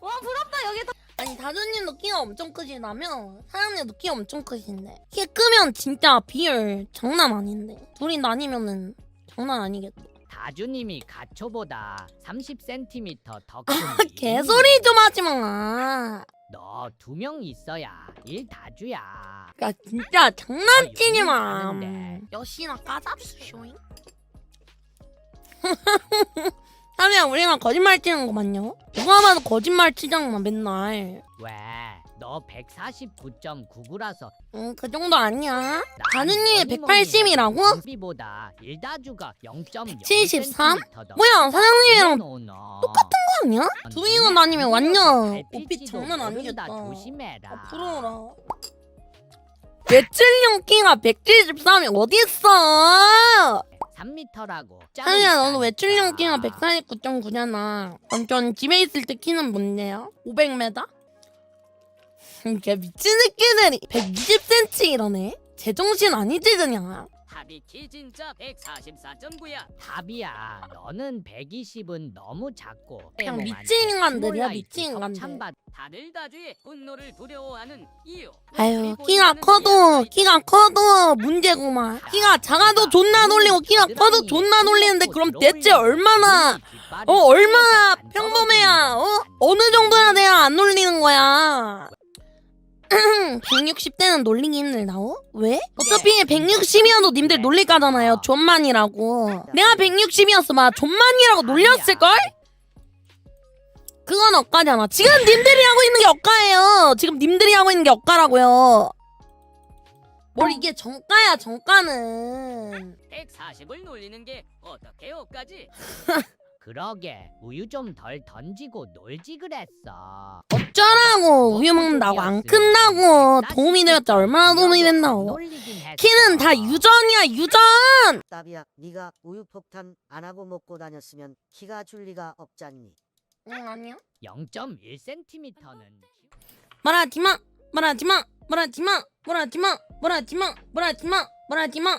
와 부럽다 여기다. 아니 다준님 도 키가 엄청 크시다며 사장님도 키 엄청 크신데 키 크면 진짜 비율 장난 아닌데 둘이 나뉘면은 장난 아니겠다. 다주님이 가초보다 30cm 더 크니 아, 개소리 좀 하지 마. 너두 명 있어야 일 다주야 야 진짜 장난치지 어, 마. 여시나 까잡수쇼잉. 하면 우리가 거짓말 치는 거 맞냐? 누가 봐도 거짓말 치잖아 맨날. 왜? 너 149.99라서 응 그 정도 아니야. 다는님이 180이라고? 비보다 일다주가 0.0 73? 뭐야 사장님이랑 똑같은 거 아니야? 두이건 아니면 완전 오피 장난 아니겠다. 조심해라. 아, 부러워라. 외출용 키가 173이 어딨어? 3m라고. 하야 너는 외출용 키가 149.9잖아. 완전 집에 있을 때 키는 뭔데요? 500m? 이게 미친 새끼들이 120cm 이러네? 제정신 아니지 그냥? 합이 키 진짜 144.9야. 답이야. 너는 120은 너무 작고. 그냥 미친 인간들이야, 미친 인간들. 다들 다주의 분노를 두려워하는 이유. 아유 키가 커도 키가 커도 문제구만 키가 작아도 존나 놀리고 키가 커도 존나 놀리는데 그럼 대체 얼마나 어 얼마나 평범해야 어 어느 정도나 돼야 안 놀리는 거야 160대는 놀리기 힘들다고? 왜? 어차피 160이어도 님들 놀릴 거잖아요. 존만이라고. 내가 160이었어. 막 존만이라고 놀렸을걸? 그건 억까잖아 지금 님들이 하고 있는 게 억까예요. 지금 님들이 하고 있는 게 억까라고요. 뭘 이게 정가야 정가는. 140을 놀리는 게 어떻게 여기까지? 그러게 우유 좀 덜 던지고 놀지 그랬어. 어쩌라고 우유 먹는다고 안 큰다고 도움이 되었자 얼마나 도움이 된다고 놀리긴 했어. 키는 다 유전이야 유전 답이야. 네가 우유 폭탄 안 하고 먹고 다녔으면 키가 줄 리가 없잖니. 응 아니야 0.1cm는 말하지마 말하지마 말하지마 말하지마 말하지마 말하지마 말하지마